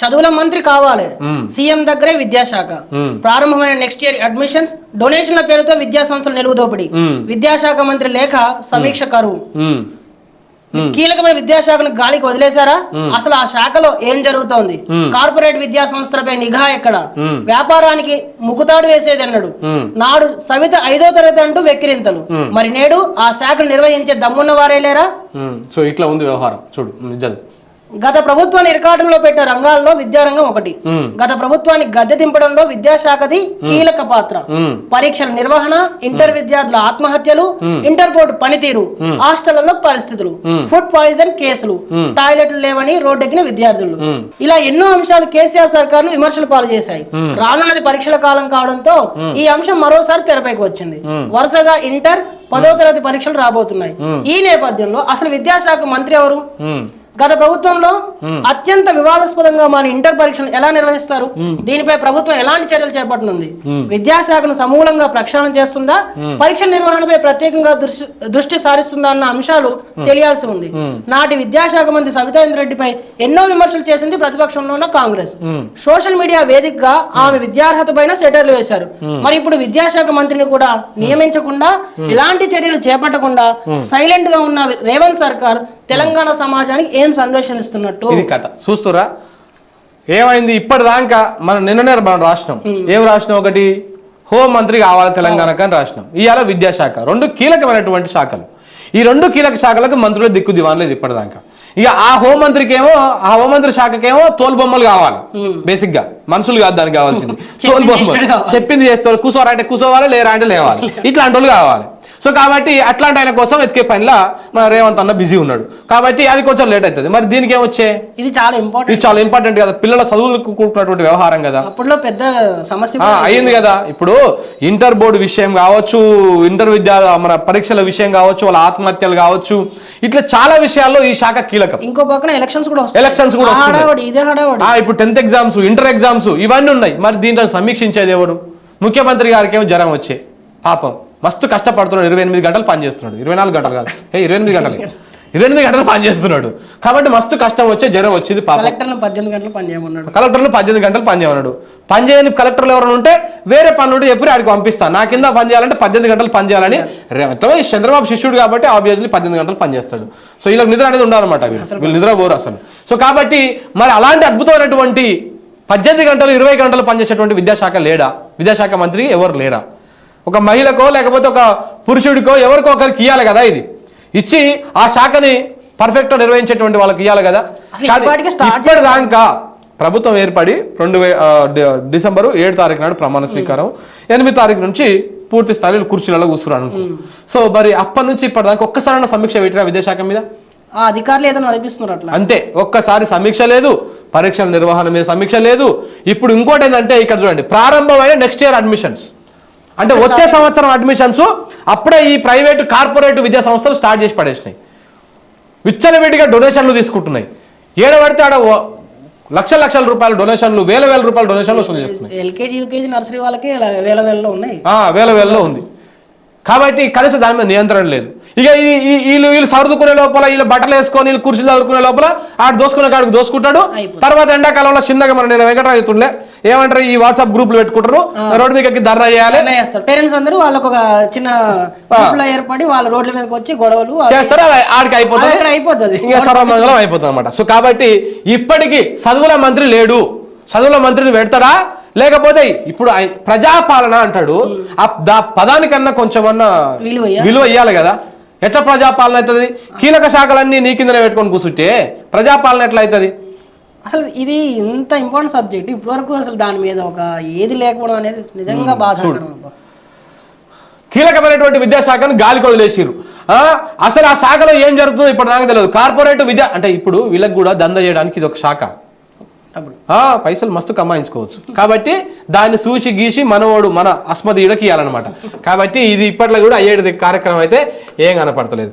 చదువుల మంత్రి కావాలి. సీఎం దగ్గరే విద్యాశాఖ. ప్రారంభమైన నెక్స్ట్ ఇయర్ అడ్మిషన్స్ డొనేషన్ల పేరుతో విద్యా సంస్థలు నిలువుదోపిడి. విద్యాశాఖ మంత్రి లేఖ సమీక్ష కరువు. కీలకమైన విద్యాశాఖను గాలికి వదిలేశారా అసలు ఆ శాఖలో ఏం జరుగుతోంది. కార్పొరేట్ విద్యా సంస్థలపై నిఘా ఎక్కడ. వ్యాపారానికి ముకుతాడు వేసేది అన్నాడు. నాడు సవిత ఐదో తరగతి అంటూ వెక్కిరింతలు. మరి నేడు ఆ శాఖను నిర్వహించే దమ్మున్న వారే లేరా. సో ఇట్లా ఉంది వ్యవహారం చూడు నిజం గత ప్రభుత్వాన్ని ఇరకాటంలో పెట్టే రంగాల్లో విద్యారంగం ఒకటి. గత ప్రభుత్వాన్ని గద్దె దింపడంలో విద్యాశాఖది కీలక పాత్ర. పరీక్షల నిర్వహణ ఇంటర్ విద్యార్థుల ఆత్మహత్యలు ఇంటర్ బోర్డు పనితీరు హాస్టళ్ళలో పరిస్థితులు ఫుడ్ పాయిజన్ కేసులు టాయిలెట్లు లేవని రోడ్డెక్కిన విద్యార్థులు. ఇలా ఎన్నో అంశాలు కేసీఆర్ సర్కార్ను విమర్శలు పాలు చేశాయి. రానున్నది పరీక్షల కాలం కావడంతో ఈ అంశం మరోసారి తెరపైకి వచ్చింది. వరుసగా ఇంటర్ పదో తరగతి పరీక్షలు రాబోతున్నాయి. ఈ నేపథ్యంలో అసలు విద్యాశాఖ మంత్రి ఎవరు? గత ప్రభుత్వంలో అత్యంత వివాదాస్పదంగా మన ఇంటర్ పరీక్షలు ఎలా నిర్వహిస్తారు? దీనిపై ప్రభుత్వం ఎలాంటి చర్యలు చేపట్టనుంది? విద్యాశాఖను సమూలంగా ప్రక్షాళన చేస్తుందా? పరీక్షల నిర్వహణపై ప్రత్యేకంగా దృష్టి సారిస్తుందా అన్న అంశాలు తెలియాల్సి ఉంది. నాటి విద్యాశాఖ మంత్రి సవితాంద్ర రెడ్డిపై ఎన్నో విమర్శలు చేసింది ప్రతిపక్షంలో ఉన్న కాంగ్రెస్. సోషల్ మీడియా వేదికగా ఆమె విద్యార్హత పైన సెటర్లు వేశారు. మరి ఇప్పుడు విద్యాశాఖ మంత్రిని కూడా నియమించకుండా ఎలాంటి చర్యలు చేపట్టకుండా సైలెంట్గా ఉన్న రేవంత్ సర్కార్ తెలంగాణ సమాజానికి ఏం సందేశం ఇస్తున్నట్టు ఇది కథ. చూస్తురా ఏమైంది? ఇప్పటిదాకా మనం నిన్ననే మనం రాసినాం. ఏం రాసినాం ఒకటి? హోం మంత్రి కావాలి తెలంగాణకు అని రాసినాం. ఇవాళ విద్యాశాఖ. రెండు కీలకమైనటువంటి శాఖలు. ఈ రెండు కీలక శాఖలకు మంత్రులు దిక్కు దివాన్ లేదు ఇప్పటిదాకా. ఇక ఆ హోంమంత్రికి ఏమో ఆ హోంమంత్రి శాఖకేమో తోలు బొమ్మలు కావాలి. బేసిక్గా మనుషులు కాదు దానికి కావాల్సింది. తోలు బొమ్మలు చేసేటోడు కావాలి. చెప్పింది చేస్తారు కూర్చోరా అంటే కూర్చోవాలి లేరా అంటే లేవాలి. ఇట్లాంటి వాళ్ళు కావాలి. సో కాబట్టి అట్లాంటి ఆయన కోసం వెతికే పనిలా మన రేవంత్ అన్న బిజీ ఉన్నాడు. కాబట్టి అది కొంచెం లేట్ అవుతుంది. మరి దీనికి ఏమొచ్చే ఇది చాలా ఇంపార్టెంట్ ఇది చాలా ఇంపార్టెంట్ కదా. పిల్లల చదువులకు కూడుకున్నటువంటి వ్యవహారం కదా. అప్పట్లో పెద్ద సమస్య అయ్యింది కదా. ఇప్పుడు ఇంటర్ బోర్డు విషయం కావచ్చు ఇంటర్ విద్యా మన పరీక్షల విషయం కావచ్చు వాళ్ళ ఆత్మహత్యలు కావచ్చు ఇట్లా చాలా విషయాల్లో ఈ శాఖ కీలకం. ఇంకో పక్కన ఎలక్షన్స్ కూడా Elections కూడా ఇప్పుడు టెన్త్ ఎగ్జామ్స్ ఇంటర్ ఎగ్జామ్స్ ఇవన్నీ ఉన్నాయి. మరి దీంట్లో సమీక్షించేది ఎవరు? ముఖ్యమంత్రి గారికి ఏమో జ్వరం వచ్చే. పాపం. మస్తు కష్టపడుతున్నాడు. ఇరవై ఎనిమిది గంటలు పనిచేస్తున్నాడు ఇరవై నాలుగు గంటలు కాదు. ఏ ఇరవై ఎనిమిది గంటలు. ఇరవై ఎనిమిది గంటలు పనిచేస్తున్నాడు కాబట్టి మస్తు కష్టం వచ్చే జ్వరం వచ్చింది పాపం. కలెక్టర్ను పద్దెనిమిది గంటలు పనిచేయమన్నాడు కలెక్టర్లు పద్దెనిమిది గంటలు పనిచేయమన్నాడు పని చేయని కలెక్టర్లు ఎవరైనా ఉంటే వేరే పనులు ఉంటే చెప్పి ఆడికి పంపిస్తాను నా కింద పని చేయాలంటే పద్దెనిమిది గంటలు పని చేయాలని ఈ చంద్రబాబు శిష్యుడు కాబట్టి ఆబ్వియస్లీ పద్దెనిమిది గంటలు పని చేస్తాడు. సో వీళ్ళకి నిద్ర అనేది ఉండాలన్నమాట వీళ్ళు. వీళ్ళు నిద్ర పోరు అసలు. సో కాబట్టి మరి అలాంటి అద్భుతమైనటువంటి పద్దెనిమిది గంటలు ఇరవై గంటలు పనిచేసేటువంటి విద్యాశాఖ లేడా? విద్యాశాఖ మంత్రి ఎవరు లేరా? ఒక మహిళకో లేకపోతే ఒక పురుషుడికో ఎవరికో ఒకరికి ఇవ్వాలి కదా ఇది. ఇచ్చి ఆ శాఖని పర్ఫెక్ట్ నిర్వహించేటువంటి వాళ్ళకి ఇవ్వాలి కదా. ఇప్పటిదాకా ప్రభుత్వం ఏర్పడి రెండు వే డిసెంబరు ఏడు తారీఖు నాడు ప్రమాణ స్వీకారం ఎనిమిది తారీఖు నుంచి పూర్తి స్థాయిలో కుర్చీలలో కూర్చున్నారు అనుకో. సో మరి అప్పటి నుంచి ఇప్పటిదాకా ఒక్కసారైనా సమీక్ష పెట్టిన విద్యాశాఖ మీద? ఆ అధికారులు ఏదో నడిపిస్తున్నారు అట్లా? అంతే ఒక్కసారి సమీక్ష లేదు పరీక్షల నిర్వహణ మీద సమీక్ష లేదు. ఇప్పుడు ఇంకోటి ఏంటంటే ఇక్కడ చూడండి ప్రారంభమైన నెక్స్ట్ ఇయర్ అడ్మిషన్స్ అంటే వచ్చే సంవత్సరం అడ్మిషన్స్ అప్పుడే ఈ ప్రైవేట్ కార్పొరేట్ విద్యా సంస్థలు స్టార్ట్ చేసి పడేసినాయి. విచ్చలవిడిగా డొనేషన్లు తీసుకుంటున్నాయి. ఏడ పడితే ఆడ ఓ- లక్షల రూపాయల డొనేషన్లు వేల వేల రూపాయల డొనేషన్లు వసూలు చేస్తున్నాయి. ఎల్కేజీ యూకేజీ నర్సరీ వాళ్ళకి వేల వేలలో ఉన్నాయి. వేల వేలలో ఉంది. కాబట్టి కలిసి దాని మీద నియంత్రణ లేదు. ఇక ఈ వీళ్ళు వీళ్ళు సర్దుకునే లోపల వీళ్ళు బట్టలు వేసుకొని వీళ్ళు కుర్చీలు చదువుకునే లోపల ఆడు దోసుకునే కాడికి దోసుకుంటాడు. తర్వాత ఎండాకాలంలో చిన్నగా మన నేను వెంకటరావు చెప్తుండే ఏమంటారు ఈ వాట్సాప్ గ్రూపులు పెట్టుకుంటారు. రోడ్డు మీదకి ధర్నా చేయాలి. పేరెంట్స్ అందరూ వాళ్ళకు ఒక చిన్న గ్రూప్లో ఏర్పడి వాళ్ళ రోడ్ల మీదకి వచ్చి గొడవలు చేస్తారు. ఆడికి అయిపోతుంది. అయిపోతుంది. ఇంకా సర్వమంగళం అయిపోతుంది అనమాట సో కాబట్టి ఇప్పటికీ చదువుల మంత్రి లేడు. చదువుల మంత్రిని పెడతాడా? లేకపోతే ఇప్పుడు ప్రజాపాలన అంటాడు ఆ పదానికన్నా కొంచెమన్నా విలువ ఇవ్వాలి కదా. ఎట్లా ప్రజాపాలన అవుతుంది? కీలక శాఖలన్నీ నీ కిందనే పెట్టుకొని కూర్చుంటే ప్రజాపాలన ఎట్లా అవుతుంది? అసలు ఇది ఇంత ఇంపార్టెంట్ సబ్జెక్ట్. ఇప్పటి వరకు అసలు దాని మీద ఒక ఏది లేకపోవడం అనేది నిజంగా బాధాకరం అబ్బా. కీలకమైనటువంటి విద్యాశాఖను గాలికి వదిలేసిరు ఆ, అసలు ఆ శాఖలో ఏం జరుగుతుందో ఇప్పుడు నాకు తెలియదు. కార్పొరేట్ విద్య అంటే ఇప్పుడు వీళ్ళకి కూడా దంద చేయడానికి ఇది ఒక శాఖ. పైసలు మస్తు కమాయించుకోవచ్చు కాబట్టి దాన్ని సూచి గీసి మనవాడు మన అస్మదీయుడకి ఇవ్వాలన్నమాట కాబట్టి ఇది ఇప్పట్లో కూడా అయ్యేది కార్యక్రమం అయితే ఏం కనపడతలేదు.